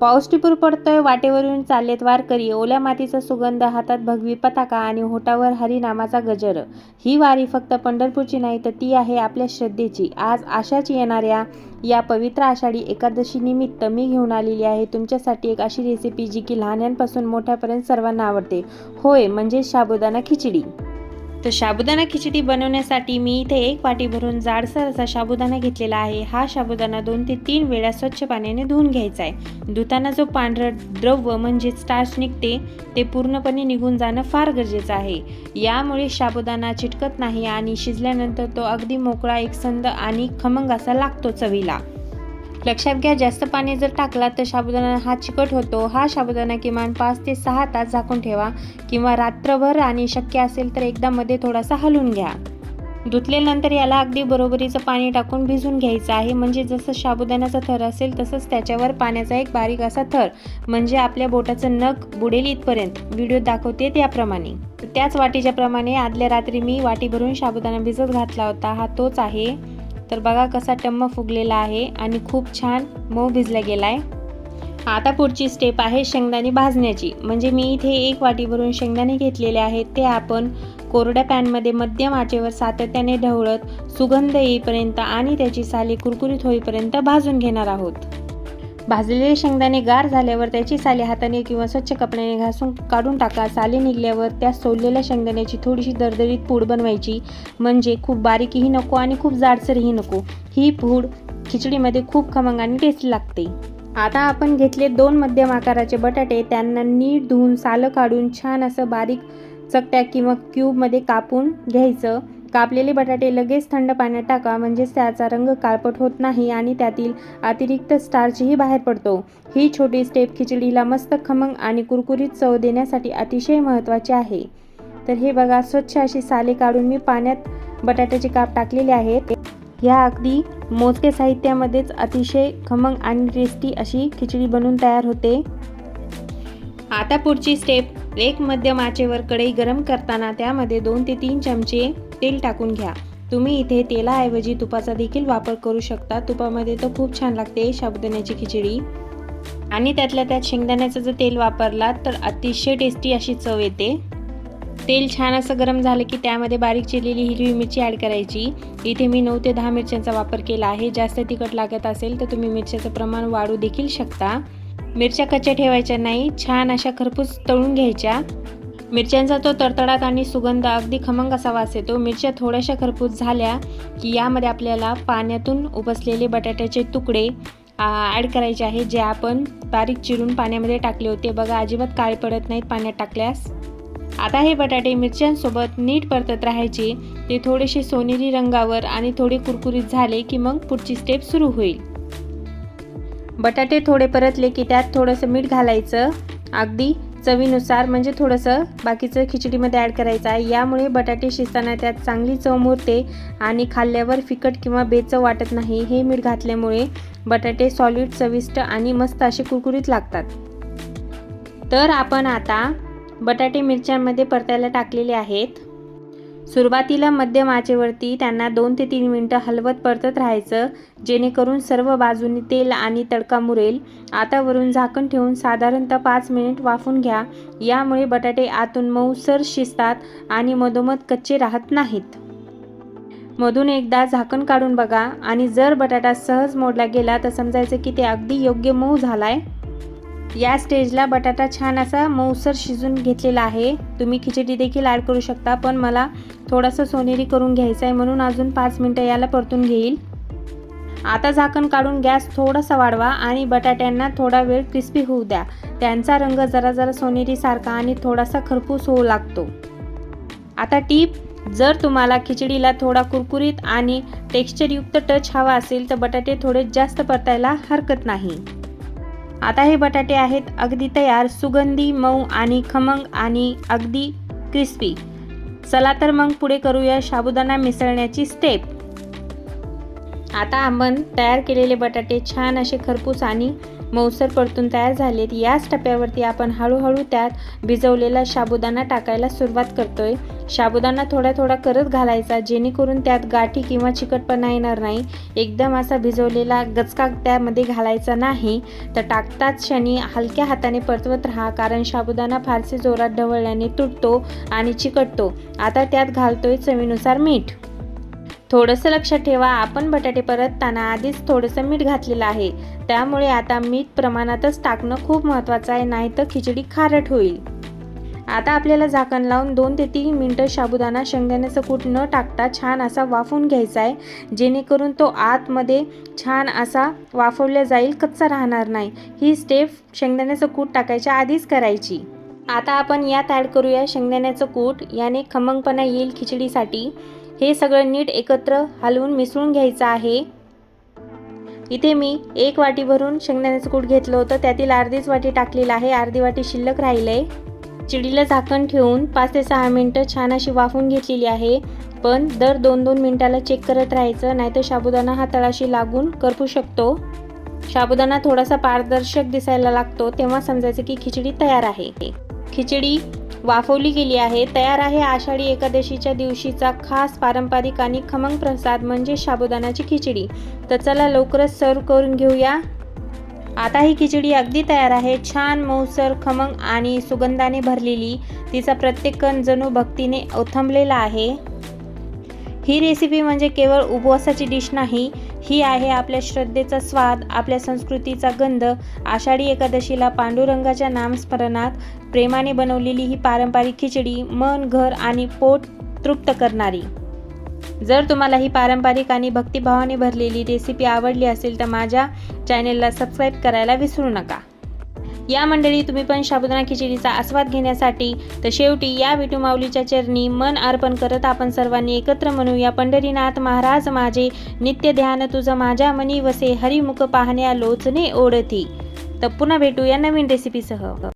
पाऊस टिपूर पडतोय वाटेवरून चाललेत वारकरी. ओल्या मातीचा सुगंध हातात भगवी पताका आणि होटावर हरिनामाचा गजर. ही वारी फक्त पंढरपूरची नाही तर ती आहे आपल्या श्रद्धेची. आज आशाच येणाऱ्या या पवित्र आषाढी एकादशी निमित्त मी घेऊन आलेली आहे. तुमच्यासाठी एक अशी रेसिपी जी की लहान्यांपासून मोठ्यापर्यंत सर्वांना आवडते. होय म्हणजे साबुदाणा खिचडी. तर साबुदाणा खिचडी बनवण्यासाठी मी इथे एक वाटी भरून जाडसर असा साबुदाणा घेतलेला आहे. हा साबुदाणा दोन ते तीन वेळा स्वच्छ पाण्याने धुवून घ्यायचा आहे. धुताना जो पांढरं द्रव्य म्हणजे स्टार्च निघते ते पूर्णपणे निघून जाणं फार गरजेचं आहे. यामुळे साबुदाणा चिटकत नाही आणि शिजल्यानंतर तो अगदी मोकळा एकसंद आणि खमंग असा लागतो चवीला. लक्षात घ्या जास्त पाणी जर टाकला तर साबुदाणा हा चिकट होतो. हा साबुदाणा किमान पाच ते सहा तास झाकून ठेवा किंवा रात्रभर आणि शक्य असेल तर एकदा मध्ये थोडासा हलवून घ्या. धुतल्यानंतर याला अगदी बरोबरीचं पाणी टाकून भिजून घ्यायचं आहे. म्हणजे जसं साबुदाण्याचा थर असेल तसंच त्याच्यावर पाण्याचा एक बारीक असा थर म्हणजे आपल्या बोटाचं नख बुडेल इथपर्यंत. व्हिडिओ दाखवते त्याप्रमाणे. त्याच वाटीच्या प्रमाणे आदल्या रात्री मी वाटी भरून साबुदाणा भिजत घातला होता. हा तोच आहे. तर बघा कसा टम्म फुगलेला आहे आणि खूप छान मऊ भिजला गेला आहे आता पुढची स्टेप आहे शेंगदाणे भाजण्याची. म्हणजे मी इथे एक वाटी भरून शेंगदाणे घेतलेले आहेत. ते आपण कोरड्या पॅनमध्ये मध्यम आचेवर सातत्याने ढवळत सुगंध येईपर्यंत आणि त्याची साली कुरकुरीत होईपर्यंत भाजून घेणार आहोत. भाजलेले शेंगदाणे गार झाल्यावर त्याची साले हाताने किंवा स्वच्छ कपड्याने घासून काढून टाका. साले निघल्यावर त्या सोललेल्या शेंगदाण्याची थोडीशी दरदरीत पूड बनवायची. म्हणजे खूप बारीकही नको आणि खूप जाडसरही नको. ही पूड खिचडीमध्ये खूप खमंगाने टेस्ट लागते. आता आपण घेतले दोन मध्यम आकाराचे बटाटे. त्यांना नीट धुवून सालं काढून छान असं बारीक चकट्या किंवा क्यूबमध्ये कापून घ्यायचं. कापलेले बटाटे लगेच थंड पाण्यात टाका म्हणजेच त्याचा रंग काळपट होत नाही आणि त्यातील अतिरिक्त स्टार्चही बाहेर पडतो. ही छोटी स्टेप खिचडीला मस्त खमंग आणि कुरकुरीत चव देण्यासाठी अतिशय महत्त्वाची आहे. तर हे बघा स्वच्छ अशी साले काढून मी पाण्यात बटाट्याचे काप टाकलेले आहेत. ह्या अगदी मोजके साहित्यामध्येच अतिशय खमंग आणि टेस्टी अशी खिचडी बनवून तयार होते. आता पुढची स्टेप एक मध्यम आचेवर कढई गरम करताना त्यामध्ये दोन ते तीन चमचे तेल टाकून घ्या. तुम्ही इथे तेलाऐवजी तुपाचा देखील वापर करू शकता. तुपामध्ये तर खूप छान लागते साबुदाण्याची खिचडी. आणि त्यातल्या त्यात शेंगदाण्याचं जर तेल वापरलात तर अतिशय टेस्टी अशी चव येते. तेल छान असं गरम झालं की त्यामध्ये बारीक चिरलेली हिरवी मिरची ॲड करायची. इथे मी नऊ ते दहा मिरच्यांचा वापर केला आहे. जास्त तिखट लागत असेल तर तुम्ही मिरच्याचं प्रमाण वाढू देखील शकता. मिरच्या कच्च्या ठेवायच्या नाही छान अशा खरपूस तळून घ्यायच्या. मिरच्यांचा तो तडतडाट आणि सुगंध अगदी खमंग असा. वास येतो मिरच्या थोड्याशा खरपूस झाल्या की यामध्ये आपल्याला पाण्यातून उपसलेले बटाट्याचे तुकडे ॲड करायचे आहे जे आपण बारीक चिरून पाण्यामध्ये टाकले होते. बघा अजिबात काळे पडत नाहीत पाण्यात टाकल्यास. आता हे बटाटे मिरच्यांसोबत नीट परतत राहायचे. ते थोडेसे सोनेरी रंगावर आणि थोडे कुरकुरीत झाले की मग पुढची स्टेप सुरू होईल. बटाटे थोडे परतले की त्यात थोडंसं मीठ घालायचं. अगदी चवीनुसार म्हणजे थोडंसं बाकीचं खिचडीमध्ये ॲड करायचं आहे. यामुळे बटाटे शिजताना त्यात चांगली चव मुरते आणि खाल्ल्यावर फिकट किंवा बेचव वाटत नाही. हे मीठ घातल्यामुळे बटाटे सॉलिड चविष्ट आणि मस्त असे कुरकुरीत लागतात. तर आपण आता बटाटे मिरच्यांमध्ये परतायला टाकलेले आहेत. सुरुवातीला मध्यम आचेवरती त्यांना दोन ते तीन मिनटं हलवत परतत राहायचं जेणेकरून सर्व बाजूनी तेल आणि तडका मुरेल. आता वरून झाकण ठेवून साधारणतः पाच मिनिट वाफून घ्या. यामुळे बटाटे आतून मऊसर शिजतात आणि मधोमध कच्चे राहत नाहीत. मधून एकदा झाकण काढून बघा आणि जर बटाटा सहज मोडला गेला तर समजायचं की ते अगदी योग्य मऊ झालाय. या स्टेजला बटाटा छान असा मऊसर शिजून घेतलेला आहे. तुम्ही खिचडी देखील ॲड करू शकता पण मला थोडंसं सोनेरी करून घ्यायचं आहे म्हणून अजून पाच मिनटं याला परतून घेईल. आता झाकण काढून गॅस थोडासा वाढवा आणि बटाट्यांना थोडा वेळ क्रिस्पी होऊ द्या. त्यांचा रंग जरा जरा सोनेरीसारखा आणि थोडासा खरपूस होऊ लागतो. आता टीप जर तुम्हाला खिचडीला थोडा कुरकुरीत आणि टेक्स्चरयुक्त टच हवा असेल तर बटाटे थोडे जास्त परतायला हरकत नाही. आता हे बटाटे आहेत अगदी तयार सुगंधी मऊ आणि खमंग आणि अगदी क्रिस्पी चला तर मग पुढे करूया साबुदाणा मिसळण्याची स्टेप आता आपण तयार केलेले बटाटे छान असे खरपूस आणि मऊसर परतून तयार झालेत. याच टप्प्यावरती आपण हळूहळू त्यात भिजवलेला साबुदाणा टाकायला सुरुवात करतोय. साबुदाणा थोडा थोडा करत घालायचा जेणेकरून त्यात गाठी किंवा चिकटपणा येणार नाही. एकदम असा भिजवलेला गचका त्यामध्ये घालायचा नाही. तर टाकताच क्षणी हलक्या हाताने परतवत राहा कारण साबुदाणा फारसे जोरात ढवळल्याने तुटतो आणि चिकटतो. आता त्यात घालतोय चवीनुसार मीठ. थोडंसं लक्षात ठेवा आपण बटाटे परतताना आधीच थोडंसं मीठ घातलेलं आहे. त्यामुळे आता मीठ प्रमाणातच टाकणं खूप महत्त्वाचं आहे नाही तर खिचडी खारट होईल. आता आपल्याला झाकण लावून दोन ते तीन मिनटं साबुदाणा शेंगदाण्याचं कूट न टाकता छान असा वाफवून घ्यायचा आहे. जेणेकरून तो आतमध्ये छान असा वाफवला जाईल कच्चा राहणार नाही. ही स्टेप शेंगदाण्याचं कूट टाकायच्या आधीच करायची. आता आपण यात ॲड करूया शेंगदाण्याचं कूट. याने खमंगपणा येईल खिचडीसाठी. हे सगळं नीट एकत्र हलवून मिसळून घ्यायचं आहे. इथे मी एक वाटी भरून शेंगदाण्याचं कूट घेतलं होतं. त्यातील अर्धीच वाटी टाकलेलं आहे. अर्धी वाटी शिल्लक राहिलं आहे चिडीला झाकण ठेवून पाच ते सहा मिनटं छान अशी वाफवून घेतलेली आहे. पण दर दोन दोन मिनटाला चेक करत राहायचं नाहीतर साबुदाणा हा तळाशी लागून करपू शकतो. साबुदाणा थोडासा पारदर्शक दिसायला लागतो तेव्हा समजायचं की खिचडी तयार आहे. खिचडी वाफवली गेली आहे तयार आहे आषाढी एकादशीच्या दिवशीचा खास पारंपरिक आणि खमंग प्रसाद म्हणजे साबुदाण्याची खिचडी. तर चला लवकरच सर्व करून घेऊया. आता ही खिचडी अगदी तयार आहे. छान मऊसर खमंग आणि सुगंधाने भरलेली. तिचा प्रत्येक कण जणू भक्तीने ओथंबलेला आहे. ही रेसिपी म्हणजे केवळ उपवासाची डिश नाही ही आहे आपल्या श्रद्धेचा स्वाद आपल्या संस्कृतीचा गंध. आषाढी एकादशीला पांडुरंगाच्या नामस्मरणात प्रेमाने बनवलेली ही पारंपरिक खिचडी मन घर आणि पोट तृप्त करणारी. जर तुम्हाला ही पारंपरिक आणि भक्तिभावाने भरलेली रेसिपी आवडली असेल तर माझ्या चॅनेलला सबस्क्राईब करायला विसरू नका. या मंडळी तुम्ही पण साबुदाणा खिचडीचा आस्वाद घेण्यासाठी तर शेवटी या विटू माऊलीच्या चरणी मन अर्पण करत आपण सर्वांनी एकत्र म्हणूया पंढरीनाथ महाराज माझे नित्य ध्यान तुझं माझ्या मनी वसे हरिमुख पाहण्या लोचने ओढती. तर पुन्हा भेटूया नवीन रेसिपीसह